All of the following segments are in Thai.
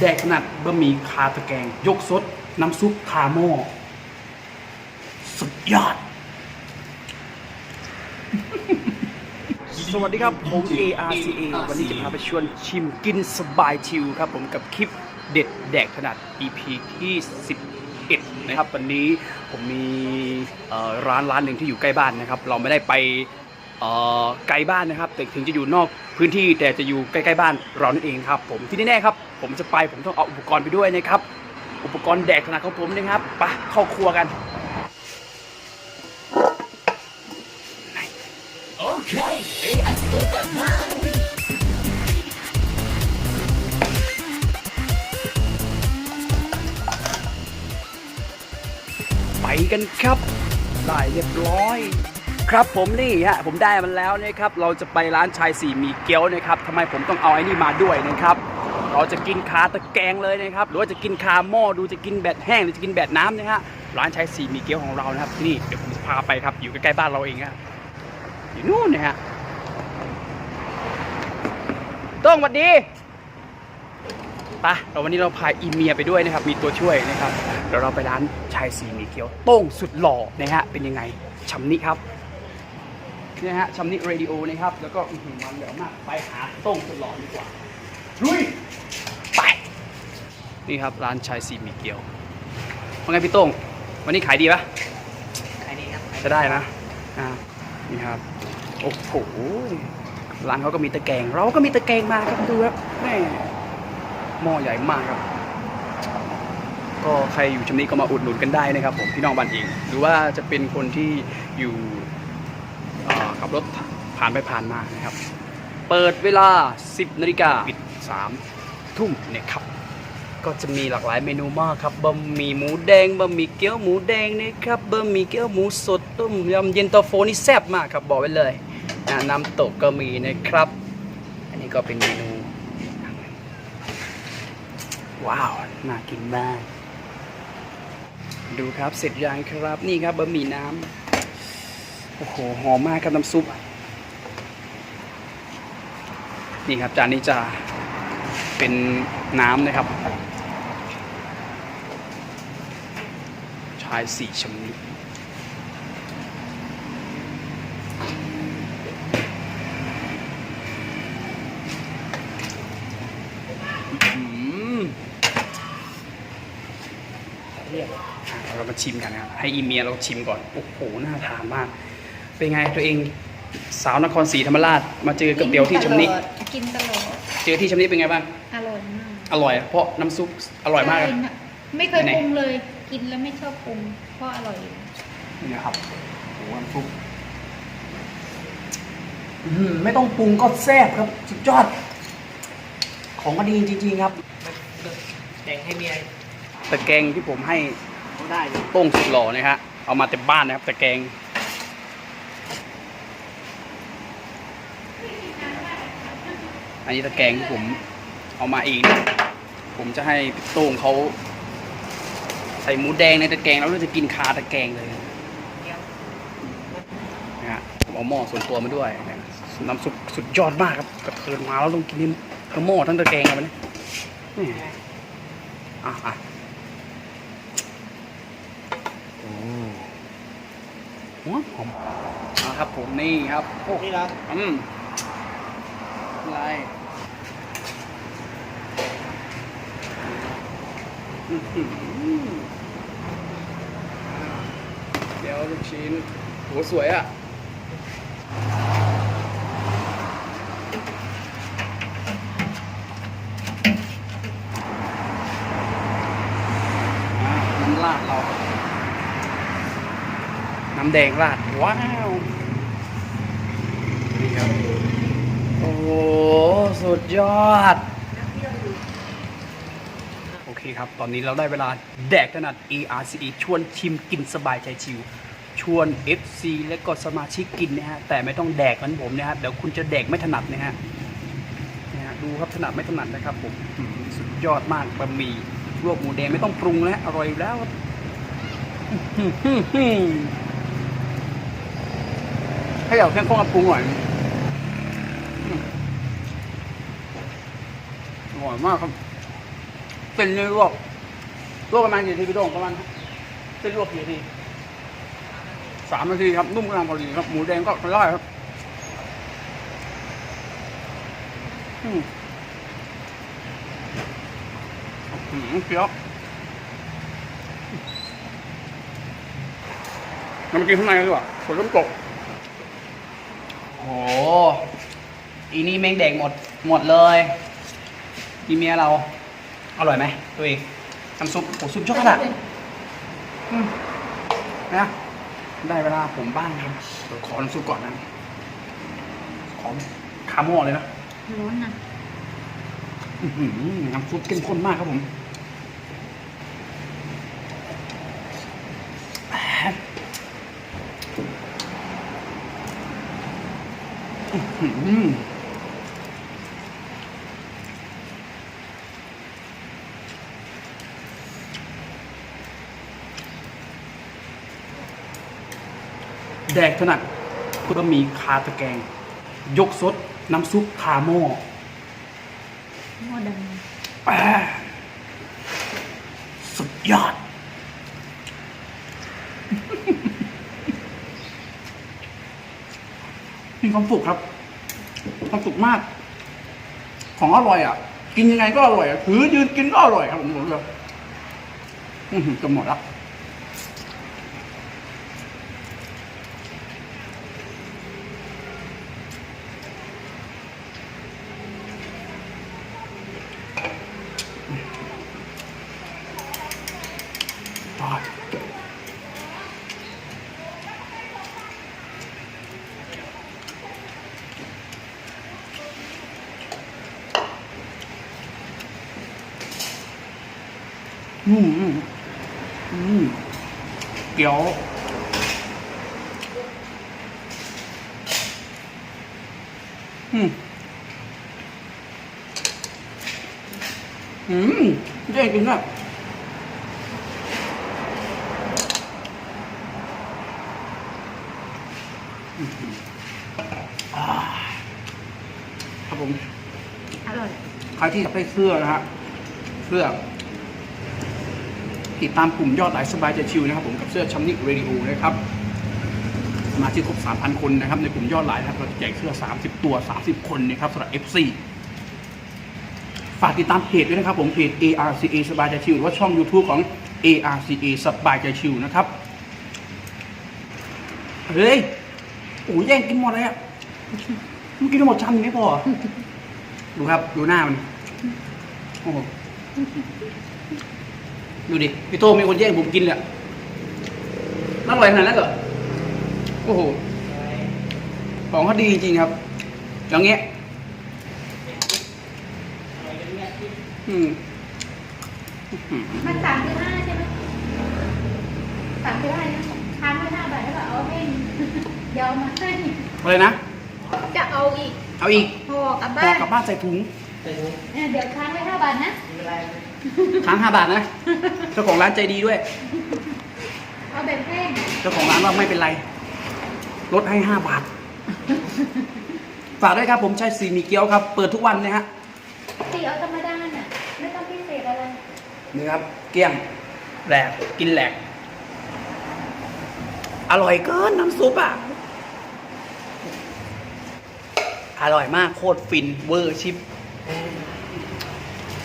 แดกขนาดบะหมี่คาตะแกง ยกซด น้ำซุปคาหม้อสุดยอด สวัสดีครับ ผม ARCA วันนี้จะพาไปชวนชิมกินสบายชิวครับ ผมกับคลิปเด็ดแดกขนาด EP ที่ 11 นะครับ วันนี้ผมมีร้านร้านหนึ่งที่อยู่ใกล้บ้านนะครับ เราไม่ได้ไป ไกลบ้านนะครับแต่ถึงจะอยู่นอกพื้นที่แต่จะอยู่ใกล้ๆบ้านเรานั่นเองครับ ผมที่แน่ๆครับ ผมจะไปผมต้องเอาอุปกรณ์ไปด้วยนะครับ อุปกรณ์แดกขนาดของผมนะครับไปเข้าครัวกันไปกันครับ ได้เรียบร้อย ครับผมนี่ฮะผมได้มันแล้วนะครับเราจะไปร้านชายสี่มีเกี๊ยวนะครับทำไมผมต้องเอาไอ้นี่มาด้วยนะครับเราจะกินคาตะแกรงเลยนะครับหรือว่าจะกินคาหม้อดูจะกินแบบแห้งหรือจะกินแบบน้ำนะฮะร้านชายสี่มีเกี๊ยวของเรานะครับที่นี่เดี๋ยวผมจะพาไปครับอยู่ใกล้ๆบ้านเราเองครอยู่นู่นนะฮะต้องสวัสดีไปเราวันนี้เราพาอีเมียไปด้วยนะครับ มีตัวช่วยนะครับเดี๋ยวเราไปร้านชายสี่มีเกี๊ยว โต้งสุดหล่อนะฮะเป็นยังไงชำนิครับ นี่นะฮะชำนิเรดิโอนะครับ แล้วก็อื้อหือมันเหลือมาก ไปหาโต้งสุดหล่อดีกว่าลุยไป นี่ครับร้านชายซีหมีเกี๊ยวว่าไงพี่โต้งวันนี้ขายดีปะขายดีครับจะได้นะอ่านี่ครับโอ้โหร้านเขาก็มีตะแกรงเราก็มีตะแกรงมาครับดูครับแม่หม้อใหญ่มากครับ ก็ใครอยู่ชำนี้ก็มาอุดหนุนกันได้นะครับ ผมพี่น้องบ้านเอง หรือว่าจะเป็นคนที่อยู่เอ่อ ขับรถผ่านไปผ่านมานะครับ เปิดเวลา 10นาฬิกาปิด3ทุ่มเนี่ยครับก็จะมีหลากหลายเมนูมากครับบะหมี่หมูแดงบะหมี่เกี๊ยวหมูแดงนะครับบะหมี่เกี๊ยวหมูสดต้มยำเย็นตาโฟนี่แซ่บมากครับบอกไว้เลยนะน้ำตกก็มีนะครับ อันนี้ก็เป็นเมนู ว้าวน่ากินมาก ดูครับเสร็จยังครับนี่ครับบะหมี่น้ำ โอ้โหหอมมากครับน้ำซุป นี่ครับจานนี้จะเป็นน้ำนะครับ ชายสี่ชำนิอื้อหือเรียกอะเรามาชิมกันนะครับ ให้อีเมียเราชิมก่อน โอ้โห น่าทานมาก เป็นไงตัวเองสาวนครศรีธรรมราชมาเจอกับเตี๋ยวที่ชำนิกินตลอดเจอที่ชำนิเป็นไงบ้างอร่อยมากอร่อย เพราะน้ำซุปอร่อยมากใช่นะไม่เคยไหนปรุงเลย กินแล้วไม่ชอบปรุงเพราะอร่อยนี่นะครับโอ้โหน้ำซุปอื้อหือไม่ต้องปรุงก็แซ่บครับสุดยอด ของก็ดีจริงๆครับแบ่งให้เมียตะแกรงที่ผมให้เขาได้อยู่โต้งสุดหล่อนะฮะเอามาเต็มบ้านนะครับตะแกรง อันนี้ตะแกรงที่ผมเอามาเองนะผมจะให้พี่โต้งเขาใส่หมูแดงในตะแกรงแล้วเราจะกินคาตะแกรงเลยเดี๋ยวนะฮะผมเอาหม้อส่วนตัวมาด้วยนะน้ำซุปสุดยอดมากครับกระเทินมาแล้วต้องกินนี่ทั้งหม้อทั้งตะแกรงเลยนะนี่อะอะหัวหอมอะครับผมนี่ครับโอ้นี่นะอืม อะไรอื้อหือเดี๋ยวลูกชิ้นโหสวยอะอ่าน้ำราดเรา น้ำแดงราด ว้าว นี่ครับ โอ้โห สุดยอด โอเคครับ ตอนนี้เราได้เวลาแดกขนาด ERCE ชวนชิมกินสบายใจชิว ชวน FC และก็สมาชิกกินนะฮะ แต่ไม่ต้องแดกเหมือนผมนะฮะ เดี๋ยวคุณจะแดกไม่ถนัดนะฮะนะฮะดูครับถนัดไม่ถนัดนะครับผมอืมสุดยอดมากบะหมี่ลวกหมูแดงไม่ต้องปรุงแล้วอร่อยอยู่แล้วครับอื้อหือหือให้เอาแค่ข้องกับปรุงหน่อย อยมากครับเส้นนี่ลวกลวกประมาณกี่นาทีพี่โด่งประมาณเส้นลวกกี่ทีสามนาทีครับนุ่มกำลังพอดีครับ หมูแดงก็ร่อยครับอืมอืมเคี้ยวเรามากินข้างในดีกว่าฝนเริ่มตกโอ้อีนี่แม่งแดงหมด หมดเลย อีเมียเรา อร่อยไหมตัวเองน้ำซุปโอ้ซุปช็อกโกแลตอืมนะ ได้เวลาผมบ้างครับเดี๋ยวขอน้ำซุปก่อนนะ ขอคาโม่เลยนะร้อนนะอื้อหือน้ำซุปเข้มข้นมากครับผม อื้อหือ แดกถนัดบะหมี่คาตะแกรงยกซด น้ำซุปคาโม่หม้อดแอ่สุดยอด มีความสุขครับความสุขมาก ของอร่อยอะ กินยังไงก็อร่อยอะถือยืนกินก็อร่อยครับผมบอกเลยอือหือจะหมดแล้ว อืมอืมอืมเกี๊ยวอืมอืมเด้งจริงอะครับผมำอร่อย ใครที่อยากได้เสื้อนะฮะเสื้อ ติดตามกลุ่มยอดไลฟ์สบายใจชิวนะครับ ผมกับเสื้อชัมนิกเรดิโอนะครับสมาชิกครบ 3,000 คนนะครับ ในกลุ่มยอดไลน์นะครับเราจะแจกเสื้อ 30 ตัว 30 คนนะครับสำหรับ FC ฝากติดตามเพจด้วยนะครับ ผมเพจ ARCA สบายใจชิวหรือว่าช่อง YouTube ของ ARCA สบายใจชิวนะครับ เฮ้ยโอ้ยแย่งกินหมดเลยอะมันกินหมดชามนึงไม่พอดูครับ ดูหน้ามัน โอ้ ดูดิ พี่โตมีคนแย่งผมกินเลยอะน่าอร่อยขนาดนั้นเหรอ โอ้โห ของเขาดีจริงๆครับ อย่างเงี้ย อืมอื้อหือมันสามสิบห้าใช่ไหมสามสิบห้านะค้างไว้ห้าบาทแล้วก็เอาให้เดี๋ยวเอามาให้อะไรนะ จะเอาอีก เอาอีกห่อกลับห่บ้าอนกลับบ้านใส่ถุงไปดูเนี่ยเดี๋ยวค้างไว้ห้าบาทนะมีอะไรไหม ค้างห้าบาทนะ เจ้าของร้านใจดีด้วย เอาแบบแห้งเจ้าของร้านว่าไม่เป็นไร ลดให้ห้าบาท ฝากด้วยครับผมใช้สีหมีเกี๊ยวครับ เปิดทุกวันนะฮะตีเอาธรรมดาน่ะ ไม่ต้องพิเศษอะไร นี่ครับ เกลี้ยง แหลก กินแหลก อร่อยเกินน้ำซุปอะ อร่อยมากโคตรฟินเวอร์ชิป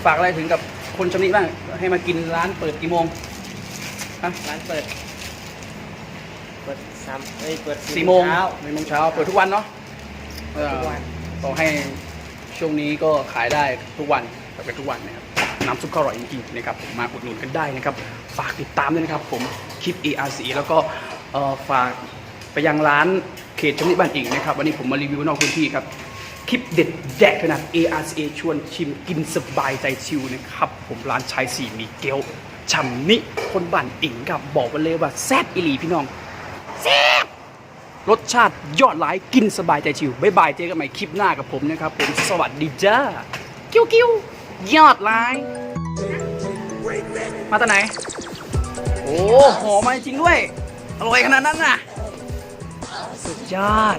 ฝากอะไรถึงกับ คนชำนิบ้างให้มากินร้านเปิดกี่โมงฮะร้านเปิด เปิดสามเอ้ยเปิดสี่โมงเช้าสี่โมงเช้าเปิดทุกวันเนาะเออทุกวันขอให้ช่วงนี้ก็ขายได้ทุกวันเปิดทุกวันนะครับน้ำซุปก็อร่อยจริงๆนะครับผมมาอุดหนุนกันได้นะครับ ฝากติดตามด้วยนะครับ ผมคลิป ARC แล้วก็เอ่อฝากไปยังร้านเขตชำนิบ้านอิงนะครับ วันนี้ผมมารีวิวนอกพื้นที่ครับ คลิปเด็ดแดกขนาด ARCA ชวนชิมกินสบายใจชิวนะครับ ผมร้านชายสี่มีเกี๊ยวชำนิคนบ้านอิงครับบอกไว้เลยว่าแซ่บอีหลีพี่น้องแซ่บรสชาติยอดหลายกินสบายใจชิวบ๊ายบายเจอกันใหม่คลิปหน้ากับผมนะครับ ผมสวัสดีจ้ากิ้วกิ้วยอดหลาย มาตอนไหน โอ้หอมมาจริงด้วย อร่อยขนาดนั้นน่ะ สุดยอด